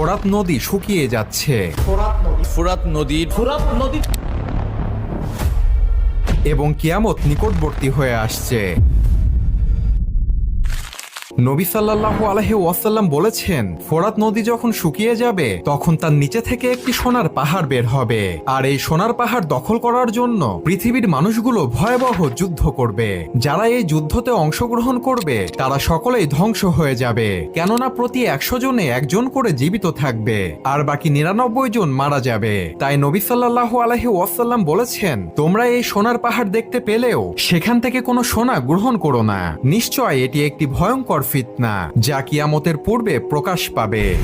ফোরাত নদী শুকিয়ে যাচ্ছে। ফোরাত নদী। ফুরাত নদী। ফোরাত নদী। এবং কিয়ামত নিকটবর্তী হয়ে আসছে। নবী সাল্লাল্লাহু আলাইহি ওয়াসাল্লাম বলেছেন, ফোরাত নদী যখন শুকিয়ে যাবে, তখন তার নিচে থেকে একটি সোনার পাহাড় বের হবে। আর এই সোনার পাহাড় দখল করার জন্য পৃথিবীর মানুষগুলো ভয়াবহ যুদ্ধ করবে। যারা এই যুদ্ধতে অংশগ্রহণ করবে, তারা সকলেই ধ্বংস হয়ে যাবে। কেননা প্রতি একশো জনে একজন করে জীবিত থাকবে, আর বাকি নিরানব্বই জন মারা যাবে। তাই নবী সাল্লাল্লাহু আলাইহি ওয়াসাল্লাম বলেছেন, তোমরা এই সোনার পাহাড় দেখতে পেলেও, সেখান থেকে কোনো সোনা গ্রহণ করো না। নিশ্চয় এটি একটি ভয়ঙ্কর ফিতনা যা কিয়ামতের পূর্বে প্রকাশ পাবে।